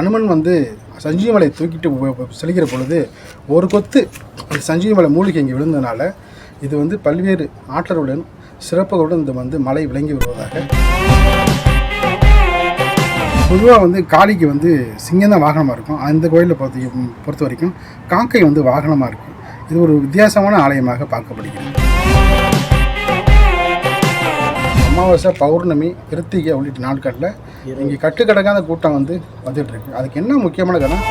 அனுமன் வந்து சஞ்சீவமலை தூக்கிட்டு செலுகிற பொழுது ஒரு கொத்து சஞ்சீவி சஞ்சீவமலை மூலிகை இங்கே விழுந்ததுனால இது வந்து பல்வேறு ஆற்றலுடன் சிறப்புகளுடன் இந்த வந்து மலை விளங்கி வருவதாக. பொதுவாக வந்து காளிக்கு வந்து சிங்கம் தான் வாகனமாக இருக்கும். அந்த கோயிலில் பொறுத்த பொறுத்த வரைக்கும் காக்கை வந்து வாகனமாக இருக்கும். இது ஒரு வித்தியாசமான ஆலயமாக பார்க்கப்படுகிறது. அமாவாசை பௌர்ணமி கிருத்திகை உள்ளிட்ட நாட்களில் இங்கே கட்டுக்கடக்காத கூட்டம் வந்து வந்துட்டு இருக்கு. அதுக்கு என்ன முக்கியமான காரணம்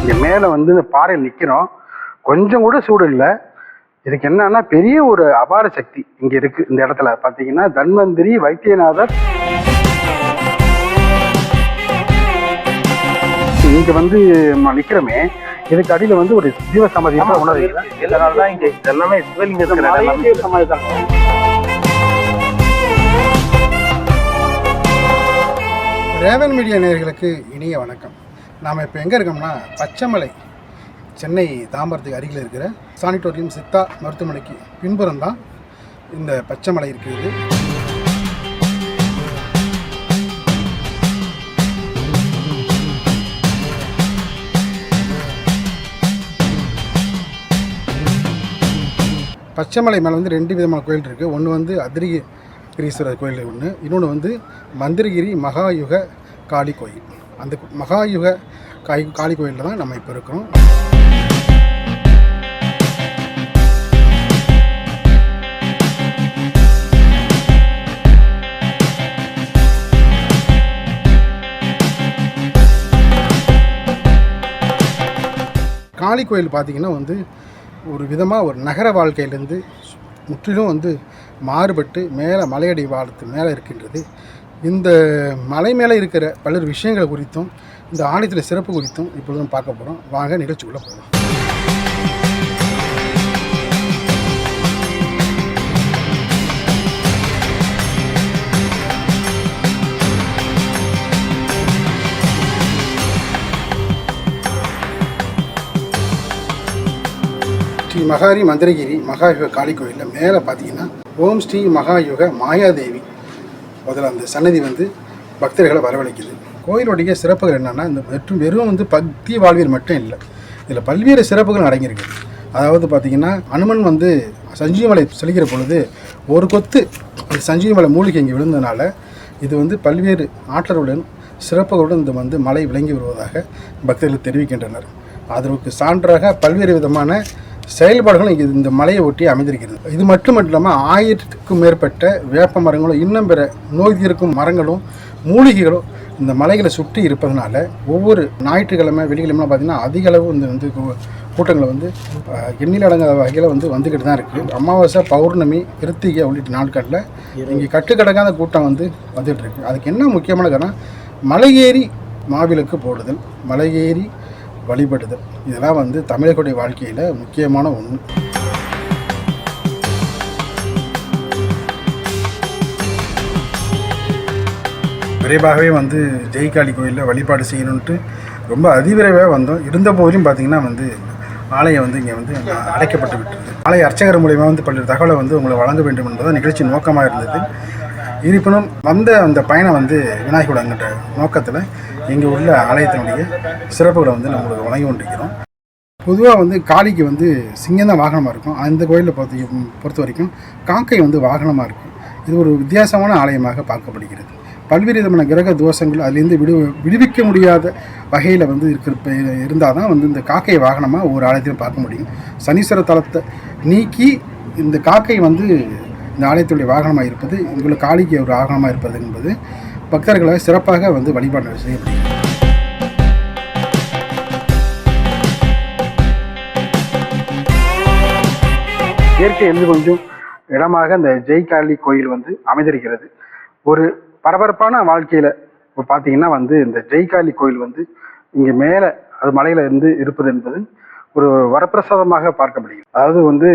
இங்கே மேலே வந்து இந்த பாறையில் நிற்கிறோம் கொஞ்சம் கூட சூடு இல்லை. இதுக்கு என்னன்னா பெரிய ஒரு அபார சக்தி இங்கே இருக்கு இந்த இடத்துல. பார்த்தீங்கன்னா தன்வந்திரி வைத்தியநாதர். இங்க வந்து நம்ம நிக்கிறோமே. இதுக்கு அடியில வந்து ஒரு ஜீவ சமாதி உணர்வு இதனால தான் இங்க எல்லாமே சிவலிங்க சமாதி தான் ரேவன் மீடியா நேயர்களுக்கு இனிய வணக்கம். நாம் இப்போ எங்கே இருக்கோம்னா பச்சைமலை சென்னை தாம்பரத்துக்கு அருகில் இருக்கிற சானிட்டோரியம் சித்தா மருத்துவமனைக்கு பின்புறம் தான் இந்த பச்சைமலை இருக்குது. பச்சைமலை மேலே வந்து ரெண்டு விதமான கோயில் இருக்குது ஒன்று வந்து கிரீஸ்வரர் கோயில் ஒன்று இன்னொன்று வந்து மந்திரகிரி மகாயுக காளி கோயில். அந்த மகாயுக காய் காளி கோயிலில் தான் நம்ம இப்போ இருக்கிறோம். காளி கோயில் பார்த்திங்கன்னா வந்து ஒரு விதமாக ஒரு நகர வாழ்க்கையிலேருந்து முற்றிலும் வந்து மாறுபட்டு மேலே மலையடி வாரத்து மேலே இருக்கின்றது. இந்த மலை மேலே இருக்கிற பல்வேறு விஷயங்கள் குறித்தும் இந்த ஆலயத்தில் சிறப்பு குறித்தும் இப்பொழுதும் பார்க்க போகிறோம் வாங்க நிகழ்ச்சிக்குள்ளே போகலாம். ஸ்ரீ மகாரி மந்திரகிரி மகாயுக காளி கோயிலில் மேலே பார்த்தீங்கன்னா ஓம் ஸ்ரீ மகாயுக மாயாதேவி. முதல்ல அந்த சன்னதி வந்து பக்தர்களை வரவழைக்குது. கோயிலுடைய சிறப்புகள் என்னென்னா இந்த மற்றும் வெறும் வந்து பக்தி வாழ்வியல் மட்டும் இல்லை. இதில் பல்வேறு சிறப்புகள் அடங்கியிருக்கு. அதாவது பார்த்திங்கன்னா அனுமன் வந்து சஞ்சீவமலை செலுகிற பொழுது ஒரு கொத்து அந்த சஞ்சீவமலை மூலிகை இங்கே விழுந்ததுனால இது வந்து பல்வேறு ஆற்றலுடன் சிறப்புகளுடன் இந்த வந்து மலை விளங்கி வருவதாக பக்தர்கள் தெரிவிக்கின்றனர். அதற்கு சான்றாக பல்வேறு விதமான செயல்பாடுகளும் இங்கே இந்த மலையை ஒட்டி அமைந்திருக்கிறது. இது மட்டும் இல்லாமல் ஆயிரத்துக்கும் மேற்பட்ட வேப்ப மரங்களும் இன்னும் பிற நோய் தீர்க்கும் மரங்களும் மூலிகைகளும் இந்த மலைகளை சுற்றி இருப்பதனால ஒவ்வொரு ஞாயிற்றுக்கிழமை வெள்ளிக்கிழமை பார்த்திங்கன்னா அதிக அளவு இந்த வந்து கூ- வந்து எண்ணில் அடங்காத வகையில் வந்து வந்துக்கிட்டு தான் இருக்குது அமாவாசை பௌர்ணமி கிருத்திகை உள்ளிட்ட நாட்களில் இங்கே கட்டுக்கடக்காத கூட்டம் வந்து வந்துகிட்டு இருக்கு. அதுக்கு என்ன முக்கியமான காரணம்? மலையேறி மாவிளக்கு போடுதல் மலையேறி வழிபடுதல். இதெல்லாம் வந்து தமிழர்களுடைய வாழ்க்கையில் முக்கியமான ஒன்று விரைவாகவே வந்து ஜெய்காளி கோயிலில் வழிபாடு செய்யணுன்ட்டு ரொம்ப அதிவிரைவாக வந்தோம். இருந்த போதிலும் பார்த்தீங்கன்னா வந்து ஆலயம் வந்து இங்கே வந்து அடைக்கப்பட்டு விட்டது ஆலய அர்ச்சகர் மூலியமாக வந்து பல்வேறு தகவலை வந்து உங்களை வழங்க வேண்டும் என்பது நிகழ்ச்சி நோக்கமாக இருந்தது. இருப்பினும் வந்த அந்த பயணம் வந்து விநாயகோடங்கிற நோக்கத்தில் எங்கள் ஊரில் ஆலயத்தினுடைய சிறப்புகளை வந்து நம்மளுக்கு வழங்கி கொண்டிருக்கிறோம். பொதுவாக வந்து காளிக்கு வந்து சிங்கம் தான் வாகனமாக இருக்கும். அந்த கோயிலில் பொறுத்த பொறுத்த வரைக்கும் காக்கை வந்து வாகனமாக இருக்கும். இது ஒரு வித்தியாசமான ஆலயமாக பார்க்கப்படுகிறது. பல்வேறு விதமான கிரக தோஷங்கள் அதுலேருந்து விடு விடுவிக்க முடியாத வகையில் வந்து இருக்கிற இருந்தால் தான் வந்து இந்த காக்கை வாகனமாக ஒவ்வொரு ஆலயத்திலும் பார்க்க முடியும். சனீஸ்வர தலத்தை நீக்கி இந்த காக்கை வந்து இந்த ஆலயத்துடைய வாகனமாக இருப்பது இங்குள்ள காளிக்கு ஒரு வாகனமாக இருப்பது என்பது பக்தர்களை சிறப்பாக வந்து வழிபாடு செய்யப்படுகிறது இயற்கை எந்த கொஞ்சம் இடமாக இந்த ஜெய்காளி கோயில் வந்து அமைந்திருக்கிறது. ஒரு பரபரப்பான வாழ்க்கையில் இப்போ பார்த்தீங்கன்னா வந்து இந்த ஜெய்காளி கோயில் வந்து இங்கே மேலே அது மலையில இருந்து இருப்பது என்பது ஒரு வரப்பிரசாதமாக பார்க்கப்படுகிறது. அதாவது வந்து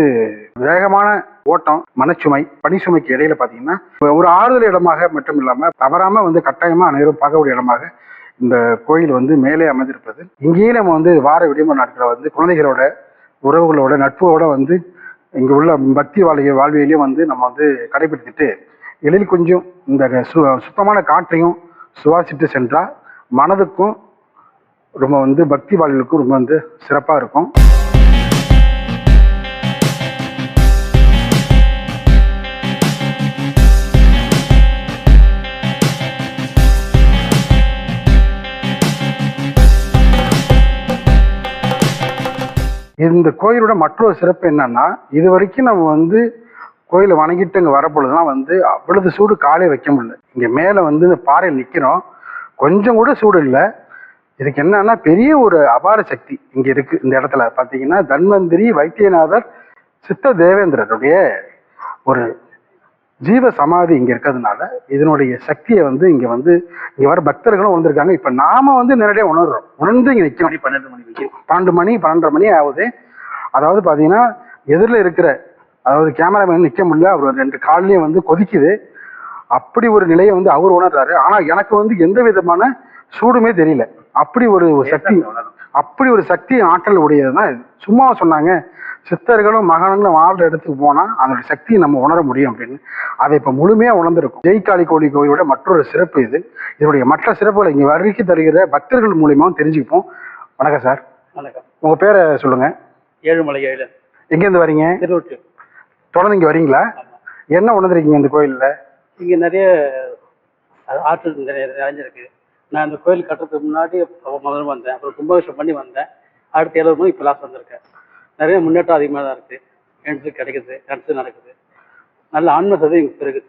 வேகமான ஓட்டம் மனச்சுமை பனிச்சுமைக்கு இடையில பார்த்தீங்கன்னா ஒரு ஆறுதல் இடமாக மட்டும் இல்லாமல் தவறாமல் வந்து கட்டாயமாக அனைவரும் பார்க்கக்கூடிய இடமாக இந்த கோயில் வந்து மேலே அமைந்திருப்பது. இங்கேயே நம்ம வந்து வார விடுமுறை நாட்களை வந்து குழந்தைகளோட உறவுகளோட நட்போட வந்து இங்கே உள்ள பக்தி வாழ்க்கை வாழ்வியலையும் வந்து நம்ம வந்து கடைபிடித்துட்டு எழில் கொஞ்சம் இந்த சு சுத்தமான காற்றையும் சுவாசித்து சென்றால் மனதுக்கும் ரொம்ப வந்து பக்தி வாழ்வுக்கும் ரொம்ப வந்து சிறப்பாக இருக்கும். இந்த கோயிலோட மற்றொரு சிறப்பு என்னன்னா இது வரைக்கும் நம்ம வந்து கோயிலை வணங்கிட்டு இங்கே வரப்பொழுதுலாம் வந்து அவ்வளவு சூடு காலே வைக்க முடியல. இங்கே மேலே வந்து இந்த பாறையில் நிற்கிறோம் கொஞ்சம் கூட சூடு இல்லை. இதுக்கு என்னன்னா பெரிய ஒரு அபார சக்தி இங்க இருக்கு இந்த இடத்துல. பாத்தீங்கன்னா தன்வந்திரி வைத்தியநாதர் சித்த தேவேந்திரருடைய ஒரு ஜீவ சமாதி இங்க இருக்கிறதுனால இதனுடைய சக்தியை வந்து இங்க வந்து இங்க வர பக்தர்களும் வந்திருக்காங்க இப்ப நாம வந்து நேரடியாக உணர்றோம். உணர்ந்து இங்க நிற்கிறோம் பன்னெண்டு மணிக்கு பன்னெண்டு மணி பன்னெண்டரை மணி ஆகுது. அதாவது பார்த்தீங்கன்னா எதிரில் இருக்கிற அதாவது கேமராமேன் நிற்க முடியல அவர் ரெண்டு கால்லையும் வந்து கொதிக்குது. அப்படி ஒரு நிலையை வந்து அவர் உணர்றாரு. ஆனால் எனக்கு வந்து எந்த விதமான சூடுமே தெரியல. அப்படி ஒரு சக்தி அப்படி ஒரு சக்தி ஆற்றல் உடையது தான் சும்மா சொன்னாங்க சித்தர்களும் மகான்களும் வாழ்ற இடத்துக்கு போனால் அதோட சக்தியை நம்ம உணர முடியும் அப்படின்னு. அதை இப்போ முழுமையாக உணர்ந்திருக்கும். ஜெய்காளி கோழி கோயிலோட மற்றொரு சிறப்பு இது. இதனுடைய மற்ற சிறப்புகளை இங்கே வருகை தருகிற பக்தர்கள் மூலியமாகவும் தெரிஞ்சுப்போம் வணக்கம் சார். வணக்கம். உங்க பேரை சொல்லுங்க. ஏழுமலை ஏழு எங்கேருந்து வரீங்க? தொடர்ந்து இங்க வரீங்களா? என்ன உணர்ந்துருக்கீங்க இந்த கோயில்ல? இங்கே நிறைய ஆற்றல் நிறைய நிறைஞ்சிருக்கு நான் இந்த கோயில் கட்டுறதுக்கு முன்னாடி முதல்ல வந்தேன். அப்புறம் கும்பாபிஷேகம் பண்ணி வந்தேன். அடுத்து எழுபது மணி இப்போ லாஸ்ட் வந்திருக்கேன். நிறைய முன்னேற்றம் அதிகமாக தான் இருக்குது என்ட்ரி கிடைக்குது. கன்சு நடக்குது. நல்ல ஆன்ம இங்கே பெருகுது.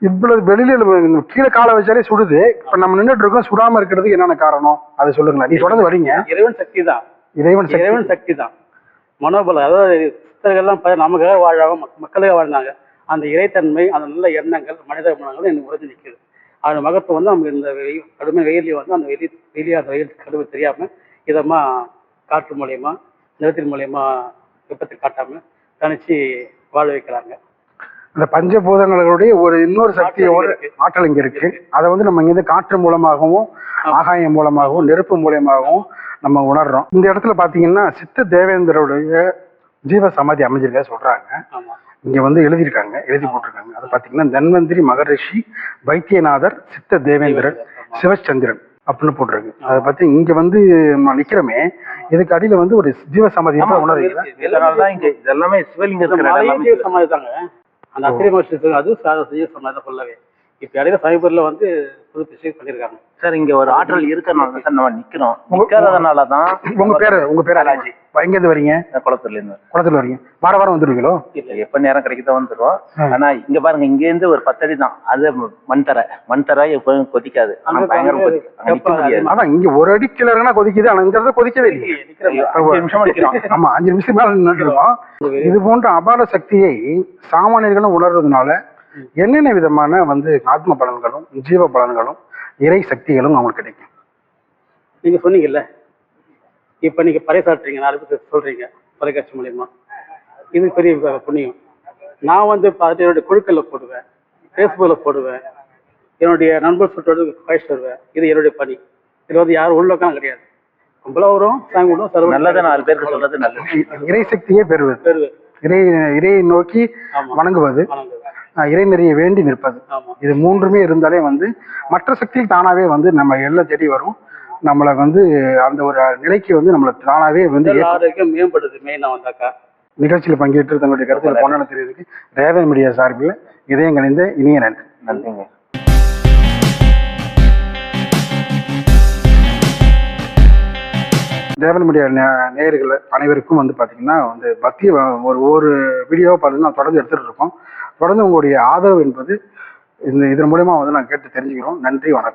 இவ்வளவு வெளியில கீழே காலை வச்சாலே சுடுது. இப்ப நம்ம நின்றுட்டு இருக்கோம். சுடாம இருக்கிறதுக்கு என்னென்ன காரணம்? அதை சொல்லுங்களேன். நீ தொடர்ந்து வரீங்க. இறைவன் சக்தி தான். இறைவன் இறைவன் சக்தி தான். மனோபலம். அதாவது சித்தர்கள்லாம் நமக்காக வாழாம மக்- மக்களுக்காக வாழ்ந்தாங்க. அந்த இறைத்தன்மை அந்த நல்ல எண்ணங்கள் மனித குணங்கள் எனக்கு உறைஞ்சு நிற்குது அது மகத்துவம் வந்து நமக்கு இந்த வெயில் கடுமை வெயிலையும் வந்து அந்த வெயில் வெளியே அந்த வெயில் கடுமை தெரியாம இதமா காற்று மூலியமா நிலத்தின் மூலியமா வெப்பத்தை காட்டாம தனிச்சு வாழ வைக்கிறாங்க. இந்த பஞ்சபூதங்களுடைய ஒரு இன்னொரு சக்தியோட ஆற்றல் இங்க இருக்கு. அதை வந்து நம்ம இங்க காற்று மூலமாகவும் ஆகாயம் மூலமாகவும் நெருப்பு மூலியமாகவும் நம்ம உணர்றோம். இந்த இடத்துல பாத்தீங்கன்னா சித்த தேவேந்திரோடைய ஜீவ சமாதி அமைஞ்சிருக்க சொல்றாங்க. ஆமா. இங்க வந்து எழுதியிருக்காங்க எழுதி போட்டிருக்காங்க. அது பாத்தீங்கன்னா தன்வந்திரி மகரிஷி வைத்தியநாதர் சித்த தேவேந்திரன் சிவச்சந்திரன் அப்படின்னு போட்டிருக்கு. அதை பத்தி இங்க வந்து நம்ம நிக்கிறோமே இதுக்கு அடியில வந்து ஒரு ஜீவ சமாதி உணர்றீங்களா இதனாலதான் இங்க இதெல்லாமே ஜீவ சமாதி தாங்க அந்த அத்திரை மகர்ஷி அது சா- ஜீவ சமாதி சொல்லவே. இப்ப இடையில சமீபத்தில் வந்து புது பிசிக் பண்ணியிருக்காங்க சார் இங்க ஒரு ஆற்றல் இருக்கிறனால தான் சார் நம்ம நிக்கிறோம். நிக்கிறதுனாலதான் உங்க பேரு உங்க பேரு பாலாஜி. எங்க இருந்து வரீங்க? குளத்துல இருந்து குளத்துல வரீங்க. வார வாரம் வந்துருவீங்களோ? எப்ப நேரம் கிடைக்குதோ வந்துருவோம். ஆனா இங்க பாருங்க இங்க இருந்து ஒரு பத்தடி தான். அது மண் தரை மண் தரை எப்பவும் கொதிக்காது ஆனா பயங்கரம் கொதிக்கும். அதான் இங்க ஒரு அடி கிளறுனா கொதிக்குது ஆனா இந்த இடத்துல கொதிக்கவே அஞ்சு நிமிஷம் ஆமா அஞ்சு நிமிஷம் மேல இருக்கோம். இது போன்ற அபார சக்தியை சாமானியர்களும் உணர்றதுனால என்னென்ன விதமான வந்து ஆத்ம பலன்களும் ஜீவ பலன்களும் இறை சக்திகளும் அவங்களுக்கு கிடைக்கும்? நீங்க சொன்னீங்கல்ல? இப்ப நீங்க பறைசாற்றுறீங்க நாலு பேர் சொல்றீங்க தொலைக்காட்சி மூலியமா. இது பெரிய புண்ணியம். நான் வந்து பார்த்து என்னுடைய குழுக்கள்ல போடுவேன் ஃபேஸ்புக்கில் போடுவேன் என்னுடைய நண்பர் சொல்றது பயிற்சி வருவேன் இது என்னுடைய பணி. இது வந்து யாரும் உள்ளக்கம் கிடையாது. கும்பலா வரும் சாமி விடும் சர்வ நல்லதை நாலு பேருக்கு சொல்றது நல்லது. இறை சக்தியே பெறுவது. பெறுவேன் இறை இறையை நோக்கி ஆமா. வணங்குவது. வணங்குவேன். அஹ் இறை நெறியை வேண்டி நிற்பது. இது மூன்றுமே இருந்தாலே வந்து மற்ற சக்தி தானாவே வந்து நம்ம எல்லாம் தேடி வரும். நம்மளை வந்து அந்த ஒரு நிலைக்கு வந்து நம்மளை தானாவே வந்து ஆரோக்கியம் மேம்படுது. மெயினா வந்தாக்கா. நிகழ்ச்சியில் பங்கேற்று தங்களுடைய கருத்துக்களை கொண்டாட தெரியுதுக்கு. ரேவன் மீடியா சார்பில் இதயம் கணிந்த இனிய நன்றி. நன்றிங்க. தேவன் மீடியா நேயர்கள் அனைவருக்கும் வந்து பார்த்தீங்கன்னா வந்து பக்தி ஒரு ஒரு வீடியோவை பார்த்தீங்கன்னா தொடர்ந்து எடுத்துகிட்டு இருக்கோம். தொடர்ந்து உங்களுடைய ஆதரவு என்பது இந்த இதன் மூலயமா வந்து நான் கேட்டு தெரிஞ்சுக்கிறோம். நன்றி வணக்கம்.